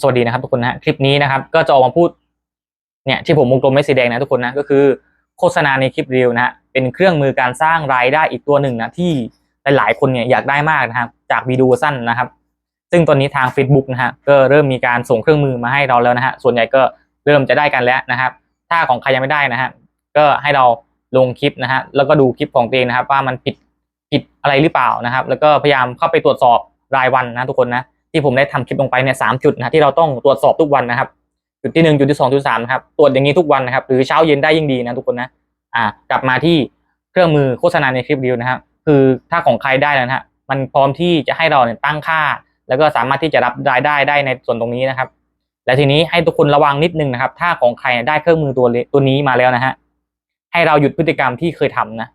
สวัสดีนะครับทุกคนนะคลิปนี้นะครับ ก็จะออกมาพูดเนี่ยที่ผมวงกลมไม่สีแดงนะทุกคนนะก็คือโฆษณาในคลิปรีวนะฮะเป็นเครื่องมือการสร้างรายได้อีกตัวหนึ่งนะที่หลายๆคนเนี่ยอยากได้มากนะครับจากวิดีโอสั้นนะครับ ซึ่งตอนนี้ทาง Facebook นะฮะก็เริ่มมีการส่งเครื่องมือมาให้เราแล้วนะฮะส่วนใหญ่ก็เริ่มจะได้กันแล้วนะครับ ถ้าของใครยังไม่ได้นะฮะก็ให้เราลงคลิปนะฮะแล้วก็ดูคลิปของตัวเองนะครับ ว่ามันผิดผิดอะไรหรือเปล่านะครับ แล้วก็พยายามเข้าไปตรวจสอบรายวันนะทุกคนนะ ที่ผมได้ทำคลิปลงไปเนี่ยสามจุดนะที่เราต้องตรวจสอบทุกวันนะครับ จุดที่หนึ่งจุดที่สองจุดสามนะครับตรวจอย่างนี้ทุกวันนะครับ หรือเช้าเย็นได้ยิ่งดีนะทุกคนนะอ่ากลับมาที่เครื่องมือโฆษณาในคลิปวิดีโอนะครับคือถ้าของใครได้แล้วนะฮะมันพร้อมที่จะให้เราเนี่ยตั้งค่า แล้วก็สามารถที่จะรับรายได้ได้ในส่วนตรงนี้นะครับ และทีนี้ให้ทุกคนระวังนิดนึงนะครับ ถ้าของใครได้เครื่องมือตัวตัวนี้มาแล้วนะฮะให้เราหยุดพฤติกรรมที่เคยทำนะ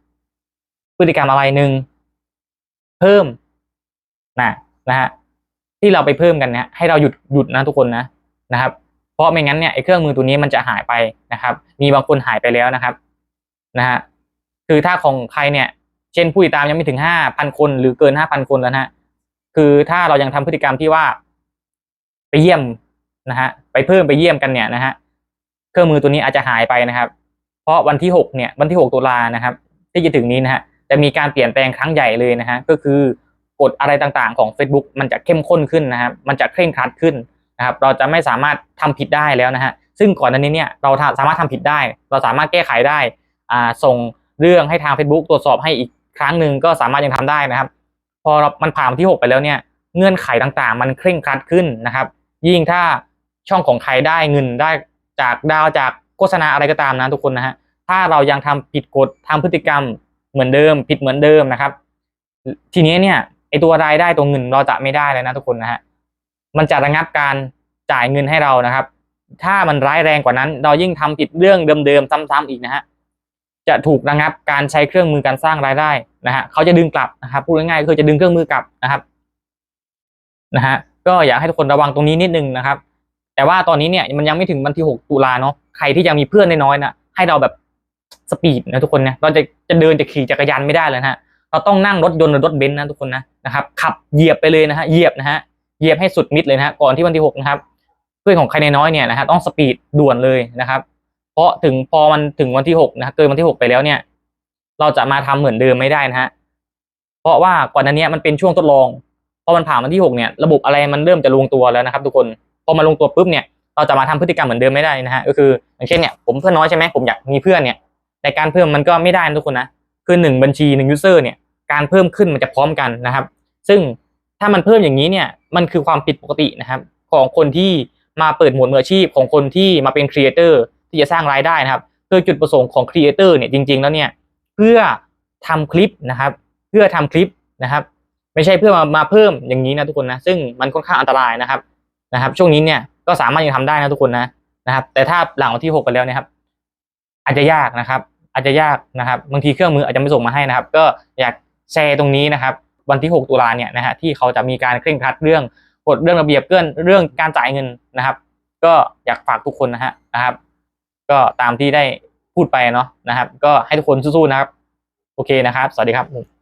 พฤติกรรมอะไรหนึ่งเพิ่มนะนะฮะ ที่เราไปเพิ่มกันเนี่ยให้เราหยุดหยุดนะทุกคนนะนะครับ เพราะไม่งั้นเนี่ยไอ้เครื่องมือตัวนี้มันจะหายไปนะครับ มีบางคนหายไปแล้วนะครับนะฮะคือถ้าของใครเนี่ย เช่นผู้ติดตามยังไม่ถึงห้าพันคน หรือเกินห้าพันคนแล้วนะฮะคือถ้าเรายังทำพฤติกรรมที่ว่า ไปเยี่ยมนะฮะไปเพิ่มไปเยี่ยมกันเนี่ยนะฮะเครื่องมือตัวนี้อาจจะหายไปนะครับ เพราะวันที่หกเนี่ยวันที่หกตุลานะครับ ที่จะถึงนี้นะฮะจะมีการเปลี่ยนแปลงครั้งใหญ่เลยนะฮะก็คือ กฎอะไรต่างๆ ของ Facebook มันจะเข้มข้นขึ้นนะครับมันจะเคร่งครัดขึ้นนะครับเราจะไม่สามารถทำผิดได้แล้วนะฮะซึ่งก่อนหน้านี้เนี่ยเราสามารถทำผิดได้ เราสามารถแก้ไขได้อ่าส่งเรื่องให้ทาง Facebook ตรวจสอบให้อีกครั้งหนึ่งก็สามารถยังทำได้นะครับ พอมันผ่านที่ 6 ไปแล้วเนี่ยเงื่อนไขต่างๆ มันเคร่งครัดขึ้นนะครับ ยิ่งถ้าช่องของใครได้เงินได้จากดาวจากโฆษณาอะไรก็ตามนะทุกคนนะฮะถ้าเรายังทำผิดกฎทำพฤติกรรมเหมือนเดิม ผิดเหมือนเดิมนะครับ ทีนี้เนี่ย ไอตัวรายได้ตัวเงินเราจะไม่ได้เลยนะทุกคนนะฮะมันจะระงับการจ่ายเงินให้เรานะครับ ถ้ามันร้ายแรงกว่านั้น เรายิ่งทำผิดเรื่องเดิมๆซ้ำๆอีกนะฮะจะถูกระงับการใช้เครื่องมือการสร้างรายได้นะฮะเขาจะดึงกลับนะครับพูดง่ายๆคือจะดึงเครื่องมือกลับนะครับนะฮะก็อยากให้ทุกคนระวังตรงนี้นิดนึงนะครับ แต่ว่าตอนนี้เนี่ยมันยังไม่ถึงวันที่ 6 ตุลาเนาะใครที่ยังมีเพื่อนน้อยๆนะให้เราแบบสปีดนะทุกคนเนี่ยเราจะจะเดินจะขี่จักรยานไม่ได้เลยนะฮะ เราต้องนั่งรถยนต์หรือรถเบนซ์นะทุกคนนะนะครับขับเหยียบไปเลยนะฮะเหยียบนะฮะเหยียบให้สุดมิดเลยนะฮะก่อนที่วันที่6นะครับเพื่อนของใครในน้อยเนี่ยนะฮะต้องสปีดด่วนเลยนะครับ เพราะถึงพอมันถึงวันที่6นะเกินวันที่6ไปแล้วเนี่ย เราจะมาทำเหมือนเดิมไม่ได้นะฮะเพราะว่าก่อนหน้านี้มันเป็นช่วงทดลองพอมันผ่านวันที่6เนี่ยระบบอะไรมันเริ่มจะลงตัวแล้วนะครับ ทุกคนพอมาลงตัวปุ๊บเนี่ยเราจะมาทำพฤติกรรมเหมือนเดิมไม่ได้นะฮะก็คืออย่างเช่นเนี่ยผมเพื่อนน้อยใช่ไหมผมอยากมีเพื่อนเนี่ยในการเพิ่มมันก็ไม่ได้นะทุกคนนะคือหนึ่งบัญชีหนึ่งยูเซอร์เนี่ย การเพิ่มขึ้นมันจะพร้อมกันนะครับ ซึ่งถ้ามันเพิ่มอย่างนี้เนี่ยมันคือความผิดปกตินะครับ ของคนที่มาเปิดหมวดมืออาชีพของคนที่มาเป็นครีเอเตอร์ที่จะสร้างรายได้นะครับโดยจุดประสงค์ของครีเอเตอร์เนี่ยจริง ๆ แล้วเนี่ยเพื่อทำคลิปนะครับ เพื่อทำคลิปนะครับ ไม่ใช่เพื่อมามาเพิ่มอย่างนี้นะทุกคนนะซึ่งมันค่อนข้างอันตรายนะครับนะครับ ช่วงนี้เนี่ยก็สามารถยังทำได้นะทุกคนนะนะครับ แต่ถ้าหลังวันที่หกไปแล้วเนี่ยครับ อาจจะยากนะครับ อาจจะยากนะครับ บางทีเครื่องมืออาจจะไม่ส่งมาให้นะครับ ก็อยาก แชร์ตรงนี้นะครับ วันที่ 6 ตุลาเนี่ยนะฮะที่เขาจะมีการเคร่งครัดเรื่องกฎเรื่องระเบียบเรื่องเรื่องการจ่ายเงินนะครับ ก็อยากฝากทุกคนนะฮะนะครับ ก็ตามที่ได้พูดไปเนาะนะครับ ก็ให้ทุกคนสู้ๆนะครับ โอเคนะครับ สวัสดีครับ